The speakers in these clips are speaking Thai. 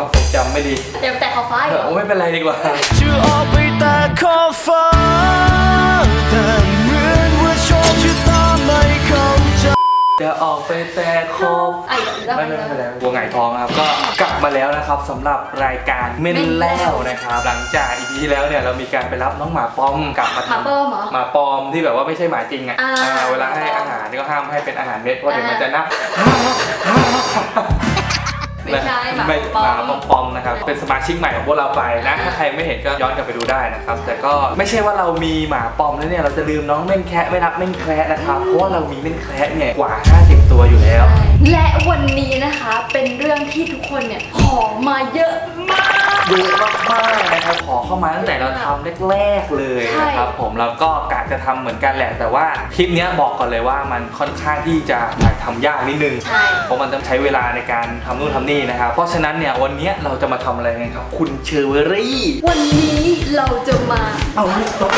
ความทรงจำไม่ดีเดี๋ยวแต่ขอบฟ้าอีกเหรอโอ้ไม่เป็นไรดีกว่า จะออกไปแต่ขอบฟ้าแต่เหมือนว่าโชคชะตาไม่เข้าใจ จะออกไปแต่ขอบไอ้เดี๋ยวไม่เดี๋ไม่ยวไม่เป็นไรวัวไงทองครับ ก็กลับมาแล้วนะครับสำหรับรายการเม่นแล้วนะครับ หลังจากอีพีที่แล้วเนี่ยเรามีการไปรับน้องหมาปอมกลับมาหมาทำเปิ้มเหรอ หมาปลอมที่แบบว่าไม่ใช่หมาจริงอะอ่าอ่าเวลาให้อาหารนี่ก็ห้ามให้เป็นอาหารเม็ดเพราะเดี๋ยวมันจะนับ ไม่ใช่หมาไม่ปลอหมามปอมๆนะครับ เป็นสมาชิกใหม่ของพวกเราไปนะ ถ้าใครไม่เห็นก็ย้อนกลับไปดูได้นะครับ แต่ก็ไม่ใช่ว่าเรามีหมาปอมแล้วเนี่ยเราจะลืมน้องเม่นแคะไม่รับเม่นแคระนะครับ เพราะว่าเรามีเม่นแคระเนี่ยกว่า 50 ตัวอยู่แล้ว และวันนี้นะคะเป็นเรื่องที่ทุกคนเนี่ยขอมาเยอะมาก เยอะมาก ๆนะครับขอเข้ามาตั้งแต่เราทำแรกๆเลยนะครับผมแล้วก็กะจะทำเหมือนกันแหละ แต่ว่าคลิปเนี้ยบอกก่อนเลยว่ามันค่อนข้างที่จะถ่ายทำยากนิดนึง ใช่ เพราะมันต้องใช้เวลาในการทำนู่นทำนี่นะครับ เพราะฉะนั้นเนี่ยวันเนี้ยเราจะมาทำอะไรกันครับ คุณเชอร์รี่ วันนี้เราจะมาเอาลูกโต๊ะ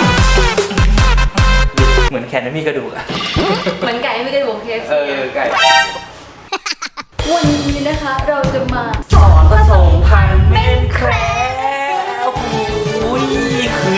เหมือนแคนไม่มีกระดูกอะเหมือนไก่ไม่กระดูกเคฟเออไก่วันนี้นะคะเราจะมาสอนผสมพันธุ์เม่นแคระโอ้โหคือ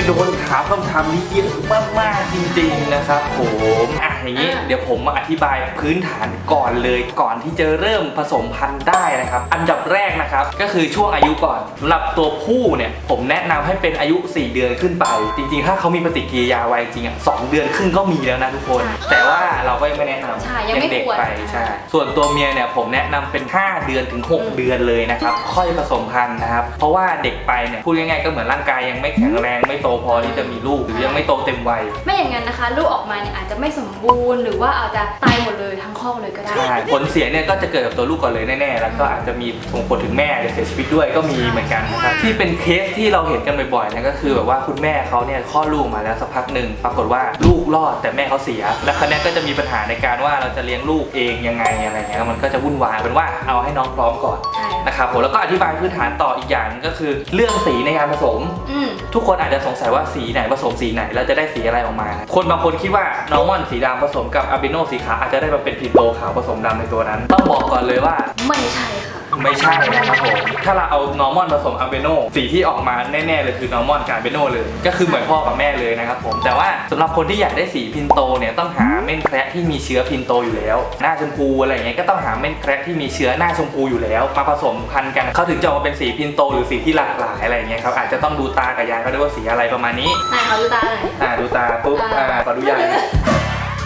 โดนถามคำถามนี้เยอะมากๆจริงๆนะครับผมอะ อย่างนี้ เดี๋ยวผมมาอธิบายพื้นฐานก่อนเลย ก่อนที่จะเริ่มผสมพันธุ์ได้นะครับ อันดับแรกนะครับ ก็คือช่วงอายุก่อนสำหรับตัวผู้เนี่ย ผมแนะนำให้เป็นอายุ 4 เดือนขึ้นไป จริงๆ ถ้าเขามีปฏิกิริยาไวจริงอะสองเดือนครึ่งก็มีแล้วนะทุกคน แต่ว่าเราก็ยังไม่แนะนำใช่ยังไม่เด็กควรไปใช่ส่วนตัวเมียเนี่ยผมแนะนำเป็น 5 เดือนถึง 6 เดือนเลยนะครับ ค่อยผสมพันธุ์นะครับ เพราะว่าเด็กไปเนี่ยพูดง่ายๆก็เหมือนร่างกายยังไม่แข็งแรงไม่โตพอที่จะมีลูกหรือยังไม่โตเต็มวัยไม่อย่างนั้นนะคะ ลูกออกมาเนี่ยอาจจะไม่สมบูรณ์หรือว่าอาจจะตายหมดเลยทั้งครอบเลยก็ได้ ใช่ผลเสียเนี่ยก็จะเกิดกับตัวลูกก่อนเลยแน่ๆ แล้วก็อาจจะมีส่งผลถึงแม่หรือเสียชีวิตด้วยก็มีเหมือนกันนะครับที่เป็นเคสที่เราเห็นกันบ่อยๆเนี่ยก็คือแบบว่าคุณแม่เขาเนี่ยคลอดลูกมาแล้วสักพักหนึ่งปรากฏว่าลูกรอดแต่แม่เขาเสีย แล้วครั้นี้ก็จะมีปัญหาในการว่าเราจะเลี้ยงลูกเองยังไงอะไรเงี้ยมันก็จะวุ่นวายเป็นว่าเอาให้น้องพร้อมก่อนใช่ นะครับผมแล้วก็อธิบายพื้นฐานต่ออีกอย่างหนึ่งก็คือเรื่องสีในการผสม อืม ทุกคนอาจจะสงสัยว่าสีไหนผสมสีไหนแล้วจะได้สีอะไรออกมา คนบางคนคิดว่าน้องมอนสีดำผสมกับอาบิโนสีขาวอาจจะได้มาเป็นพิโตขาวผสมดำในตัวนั้น ต้องบอกก่อนเลยว่าไม่ใช่ค่ะ ไม่ใช่นะครับผม ถ้าเราเอานอร์มอนผสมอาเบโนสีที่ออกมาแน่ๆเลยคือนอร์มอนกับอาเบโนเลย ก็คือเหมือนพ่อกับแม่เลยนะครับผม แต่ว่าสำหรับคนที่อยากได้สีพินโตเนี่ยต้องหาเม่นแคระที่มีเชื้อพินโตอยู่แล้ว หน้าชมพูอะไรอย่างเงี้ยก็ต้องหาเม่นแคระที่มีเชื้อหน้าชมพูอยู่แล้ว มาผสมพันธุ์กันเขาถึงจะออกมาเป็นสีพินโตหรือสีที่หลากหลายอะไรอย่างเงี้ยครับอาจจะต้องดูตากับยายเขาด้วยว่าสีอะไรประมาณนี้นายเขาดูตาหน่อย อ่าดูตาปุ๊บอ่าอ่าขอดูยาย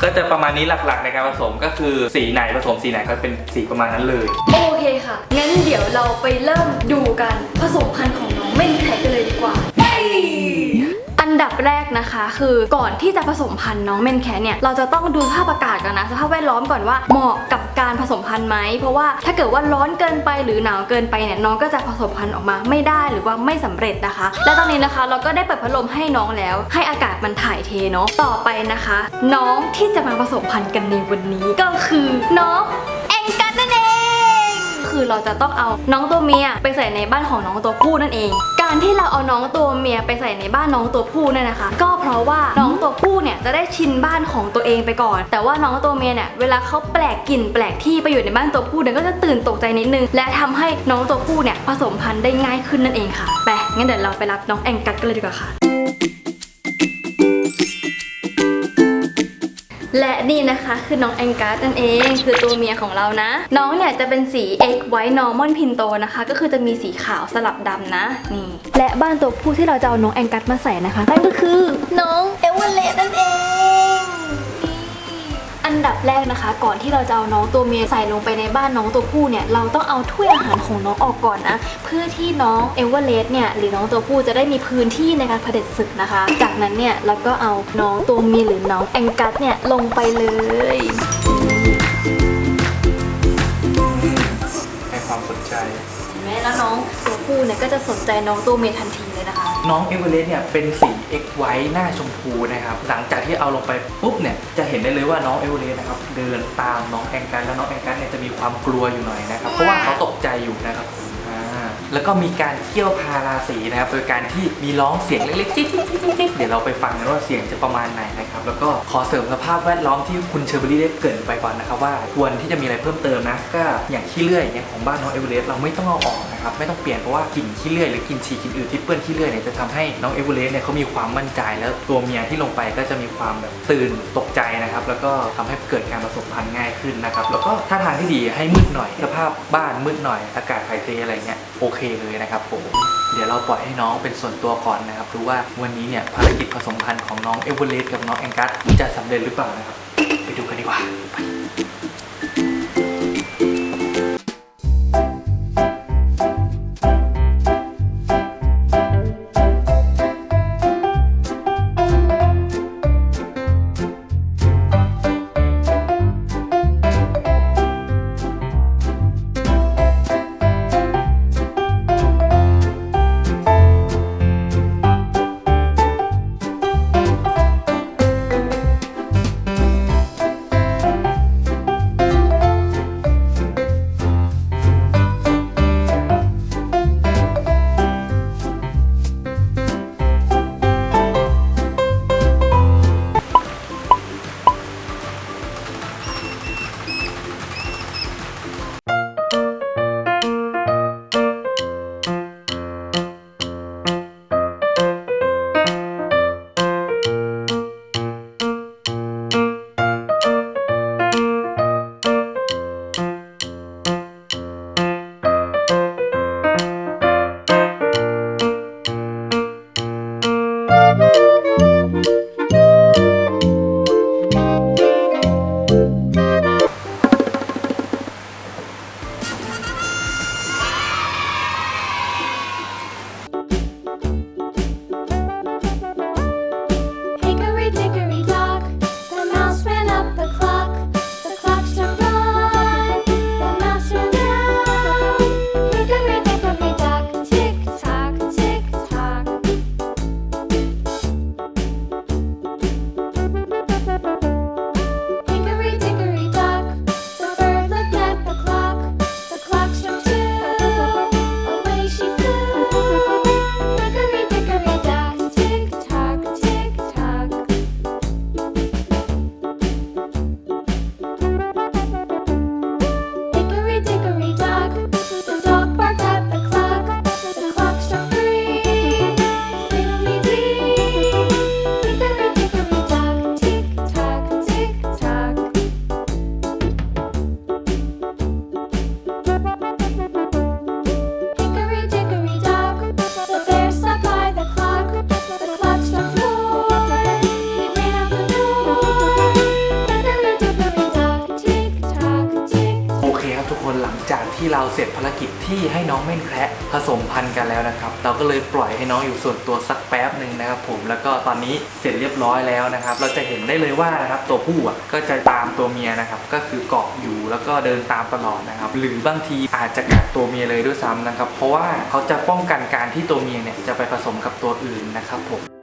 ก็จะประมาณนี้หลักๆในการผสมก็คือสีไหนผสมสีไหนก็เป็นสีประมาณนั้นเลย โอเคค่ะ งั้นเดี๋ยวเราไปเริ่มดูกันผสมพันธุ์ของน้องเม่นแท็กกันเลยดีกว่า ดับแรกนะคะคือก่อนที่จะผสมพันธุ์น้องเมนแคระเนี่ยเราจะต้องดูสภาพอากาศกันนะสภาพแวดล้อมก่อนว่าเหมาะกับการผสมพันธุ์ไหมเพราะว่าถ้าเกิดว่าร้อนเกินไปหรือหนาวเกินไปเนี่ยน้องก็จะผสมพันธุ์ออกมาไม่ได้หรือว่าไม่สำเร็จนะคะ และตอนนี้นะคะเราก็ได้เปิดพัดลมให้น้องแล้ว ให้อากาศมันถ่ายเทเนาะต่อไปนะคะ น้องที่จะมาผสมพันธุ์กันในวันนี้ก็คือน้องแองกัสนั่นเอง คือเราจะต้องเอาน้องตัวเมียไปใส่ในบ้านของน้องตัวผู้นั่นเอง การที่เราเอาน้องตัวเมียไปใส่ในบ้านน้องตัวผู้เนี่ยนะคะ ก็เพราะว่าน้องตัวผู้เนี่ยจะได้ชินบ้านของตัวเองไปก่อน แต่ว่าน้องตัวเมียเนี่ยเวลาเขาแปลกกลิ่นแปลกที่ไปอยู่ในบ้านตัวผู้เนี่ยก็จะตื่นตกใจนิดนึง และทำให้น้องตัวผู้เนี่ยผสมพันธุ์ได้ง่ายขึ้นนั่นเองค่ะไปงั้นเดี๋ยวเราไปรับน้องแองกัสกันเลยดีกว่าค่ะ และนี่นะคะคือน้องแองกัสนั่นเองคือตัวเมียของเรานะ น้องเนี่ยจะเป็นสี X White Normal Pinto นะคะ ก็คือจะมีสีขาวสลับดำนะนี่และบ้านตัวผู้ที่เราจะเอาน้องแองกัสมาใส่นะคะนั่นก็คือน้องเอเวอเรสต์นั่นเอง นดับแรกนะคะ ก่อนที่เราจะเอาน้องตัวเมียใส่ลงไปในบ้านน้องตัวผู้เนี่ยเราต้องเอาถ้วยอาหารของน้องออกก่อนนะเพื่อที่น้องเอเวอเรสต์เนี่ยหรือน้องตัวผู้จะได้มีพื้นที่ในการเผด็จศึกนะคะ จากนั้นเนี่ยเราก็เอาน้องตัวเมียหรือน้องแองกัสเนี่ยลงไปเลยให้ความสนใจ ไหมแล้วน้องตัวผู้เนี่ยก็จะสนใจน้องตัวเมยทันทีเลยนะคะ น้องเอเวอเรสต์เนี่ยเป็นสี X ไว้หน้าชมพูนะครับ หลังจากที่เอาลงไปปุ๊บเนี่ยจะเห็นได้เลยว่าน้องเอเวอเรสต์นะครับเดินตามน้องแองการแล้วน้องแองการเนี่ยจะมีความกลัวอยู่หน่อยนะครับ เพราะว่าเขาตกใจอยู่นะครับ แล้วก็มีการเกี่ยวพาราสีนะครับโดยการที่มีร้องเสียงเล็กๆจิ๊ดจิ๊ดจิ๊ดจิ๊ดเดี๋ยวเราไปฟังกันว่าเสียงจะประมาณไหนนะครับแล้วก็ขอเสริมสภาพแวดล้อมที่คุณเชอร์เบอรี่ได้เกรินไปก่อนนะครับว่าควรที่จะมีอะไรเพิ่มเติมนะก็อย่างขี้เลื่อยอย่างของบ้านน้องเอเวอเรสต์เราไม่ต้องเอาออกนะครับไม่ต้องเปลี่ยนเพราะว่ากลิ่นขี้เลื่อยหรือกลิ่นฉี่กลิ่นอื่นที่เปื้อนขี้เลื่อยเนี่ยจะทำให้น้องเอเวอเรสต์เนี่ยเขามีความมั่นใจแล้วตัวเมียที่ลงไปก็จะมีความแบบตื่นตกใจนะครับแล้วก็ทำให้เกิดการผสมพันธุ์ง่ายขึ้นนะครับแล้วก็ถ้าทางที่ดีให้มืดหน่อยสภาพบ้านมืดหน่อยอากาศถ่ายเทอะไรเงี้ย โอเคเลยนะครับผม เดี๋ยวเราปล่อยให้น้องเป็นส่วนตัวก่อนนะครับดูว่าวันนี้เนี่ยภารกิจผสมพันธุ์ของน้องเอเวอเรสต์กับน้องแองกัสจะสำเร็จหรือเปล่านะครับ ไปดูกันดีกว่าไป ที่เราเสร็จภารกิจที่ให้น้องเม่นแคระผสมพันธุ์กันแล้วนะครับ เราก็เลยปล่อยให้น้องอยู่ส่วนตัวสักแป๊บหนึ่งนะครับผมแล้วก็ตอนนี้เสร็จเรียบร้อยแล้วนะครับ เราจะเห็นได้เลยว่านะครับตัวผู้อะก็จะตามตัวเมียนะครับ ก็คือเกาะอยู่แล้วก็เดินตามตลอดนะครับ หรือบางทีอาจจะกัดตัวเมียเลยด้วยซ้ำนะครับ เพราะว่าเขาจะป้องกันการที่ตัวเมียเนี่ยจะไปผสมกับตัวอื่นนะครับผม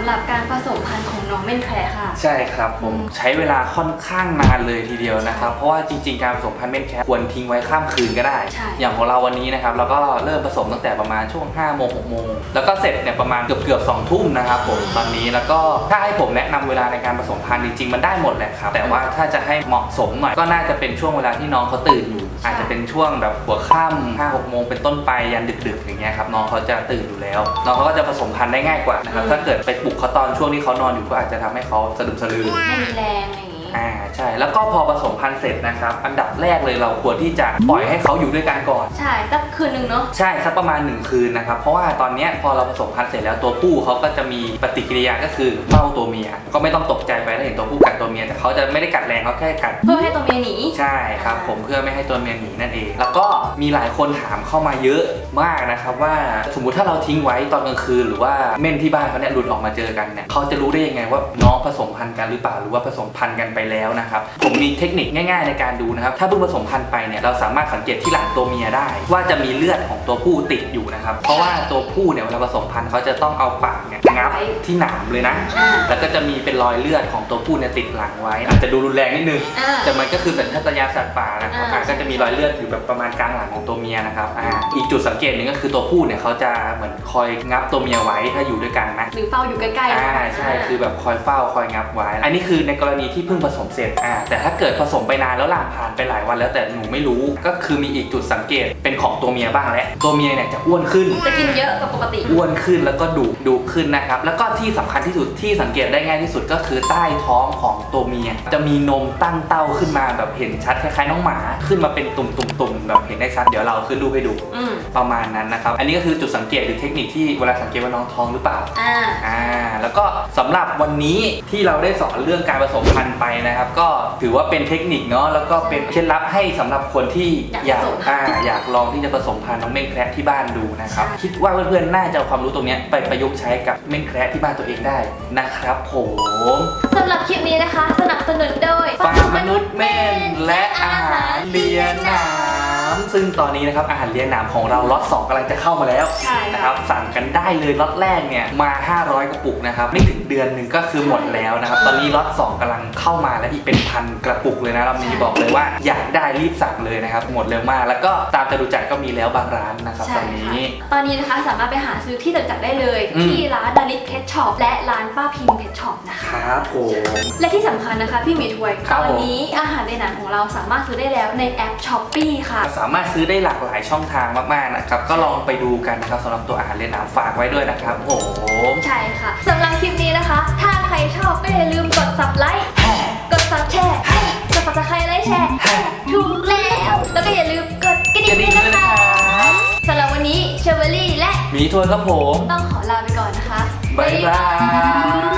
ำหรับการผสมพันธุ์ของน้องเม่นแคร์ค่ะ ใช่ครับผมใช้เวลาค่อนข้างนานเลยทีเดียวนะครับ เพราะว่าจริงๆ การผสมพันธุ์เม่นแคทควรทิ้งไว้ข้ามคืนก็ได้ ใช่ อย่างของเราวันนี้นะครับเราก็เริ่มผสมตั้งแต่ประมาณช่วง5โมง6โมงแล้วก็เสร็จเนี่ยประมาณเกือบเกือบๆ2ทุ่มนะครับผมตอนนี้แล้วก็ถ้าให้ผมแนะนำเวลาในการผสมพันธุ์จริงๆมันได้หมดแหละครับแต่ว่าถ้าจะให้เหมาะสมหน่อยก็น่าจะเป็นช่วงเวลาที่น้องเขาตื่นอยู่ อาจจะเป็นช่วงแบบหัวค่ำ5 6โมงเป็นต้นไปยันดึกๆอย่างเงี้ยครับน้องเขาจะตื่นอยู่แล้ว น้องเขาก็จะผสมพันธุ์ได้ง่ายกว่านะครับถ้าเกิดไปปลุกเขาตอนช่วงที่เขานอนอยู่ก็อาจจะทำให้เขาสะดุ้งสะลือ ไม่มีแรงอะไรอย่างงี้ อ่าใช่แล้วก็พอผสมพันธุ์เสร็จนะครับ อันดับแรกเลยเราควรที่จะปล่อยให้เขาอยู่ด้วยกันก่อน ใช่สักคืนหนึ่งเนาะ ใช่สักประมาณ 1 คืนนะครับ เพราะว่าตอนเนี้ยพอเราผสมพันธุ์เสร็จแล้วตัวผู้เขาก็จะมีปฏิกิริยาก็คือเฝ้าตัวเมีย ก็ไม่ต้องตกใจไปถ้าเห็นตัวผู้กัด ตัวเมียแต่เขาจะไม่ได้กัดแรงเขาแค่กัด เพื่อให้ตัวเมียหนี ใช่ครับผมเพื่อไม่ให้ตัวเมียหนีนั่นเอง แล้วก็มีหลายคนถามเข้ามาเยอะมากนะครับว่าสมมุติถ้าเราทิ้งไว้ตอนกลางคืนหรือว่าเม่นที่บ้านเขาเนี่ยหลุดออกมาเจอกันเนี่ยเขาจะรู้ได้ยังไงว่าน้องผสมพันธุ์กันหรือเปล่าหรือว่าผสมพันธุ์กันไปแล้วนะครับผมมีเทคนิคง่าย ๆ ในการดูนะครับถ้าเพิ่งผสมพันธุ์ไปเนี่ยเราสามารถสังเกตที่หลังตัวเมียได้ ว่าจะมีเลือดของตัวผู้ติดอยู่นะครับเพราะว่าตัวผู้เนี่ยเวลาผสมพันธุ์เขาจะต้องเอาปากเนี่ยงับที่หนามเลยนะอ่าแล้วก็จะมีเป็นรอยเลือดของตัวผู้เนี่ยติดหลังไว้ อาจจะดูรุนแรงนิดนึง อ่า แต่มันก็คือสัญชาตญาณสัตว์ป่านะครับอ่า อ่าก็จะมีรอยเลือดอยู่แบบประมาณกลางหลังของตัวเมียนะครับอ่าอีกจุดสังเกตหนึ่งก็คือตัวผู้เนี่ยเขาจะเหมือนคอยงับตัวเมียไว้ถ้าอยู่ด้วยกันนะ หรือเฝ้าอยู่ใกล้ๆอ่าใช่คือแบบคอยเฝ้าคอยงับไว้ อันนี้คือในกรณีที่เพิ่งผสมเสร็จอ่าแต่ถ้าเกิดผสมไปนานแล้วล่ะผ่านไปหลายวันแล้วแต่หนูไม่รู้ก็คือมีอีกจุดสังเกตเป็นของตัวเมียบ้างแล้วตัวเมียเนี่ยจะอ้วนขึ้น จะกินเยอะกว่าปกติ อ้วนขึ้นแล้วก็ดุดุขึ้นนะครับ แล้วก็ที่สำคัญที่สุดที่สังเกตได้ง่ายที่สุดก็คือใต้ท้องของตัวเมีย จะมีนมตั้งเต้าขึ้นมาแบบเห็นชัดคล้ายๆน้องหมา ขึ้นมาเป็นตุ่มๆๆแบบเห็นได้ชัด เดี๋ยวเราขึ้นรูปให้ดูอืมประมาณนั้นนะครับ อันนี้ก็คือจุดสังเกตหรือเทคนิคที่เวลาสังเกตว่าน้องท้องหรือเปล่า อ่า อ่าแล้วก็สำหรับวันนี้ที่เราได้สอนเรื่องการผสมพันธุ์ไปนะครับ ก็ถือว่าเป็นเทคนิคเนาะแล้วก็เป็นเคล็ดลับให้สำหรับคนที่ออยากยากผสมพันธุ์อ่าอยากลองที่จะผสมพันธุ์น้องเม่นแคระที่บ้านดูนะครับใช่ คิดว่าเพื่อนๆน่าจะเอาความรู้ตรงเนี้ยไปประยุกต์ใช้กับเม่นแคระที่บ้านตัวเองได้นะครับผม สำหรับคลิปนี้นะคะสนับสนุนโดย ฟาร์มมนุษย์เม่นและอาหารเลียนหนา มซึ่งตอนนี้นะครับอาหารเลียนหนามของเราล็อตสองกำลังจะเข้ามาแล้วใช่นะคค่ะรับสั่งกันได้เลยล็อตแรกเนี่ยมา 500 กระปุกนะครับไม่ถึงเดือนหนึ่งก็คือหมดแล้วนะครับตอนนี้ล็อต2กำลังเข้ามาแล้วอีกเป็นพันกระปุกเลยนะรอบนี้บอกเลยว่าอยากได้รีบสั่งเลยนะครับหมดเร็วมาก แล้วก็ตามจตุจักรก็มีแล้วบางร้านนะครับใช่ตอนนี้ ค่ะตอนนี้นะคะสามารถไปหาซื้อที่จตุจักรได้เลย อืม ที่ร้านดาริสเพชช็อปและร้านป้าพิมเพชช็อปนะคคะรับผม และที่สำคัญนะคะพี่หมีถวย ครับตอนผมนี้อาหารในหนังของเราสามารถซื้อได้แล้วในแอปช้อปปีค่ะสามารถซื้อได้หลากหลายช่องทางมากๆนะครับ ก็ลองไปดูกันนะครับสำหรับตัวอาหารเลียนหนามฝากไว้ด้วยนะครับผม ใช่ค่ะสำหรับคลิปนี้นะคะ ถ้าใครชอบก็อย่าลืมกดสับไลค์ กดสับแชร์ กดสับสไครต์ไลค์แชร์ ถูกแล้ว แล้วก็อย่าลืมกดกระกระดิ่ดิ่งงด้ด้ววยยนะนะคะครับสำหรับวันนี้เชอร์เบอรี่และหมีทวนครับผม ต้องขอลาไปก่อนนะคะ บ๊ายบาย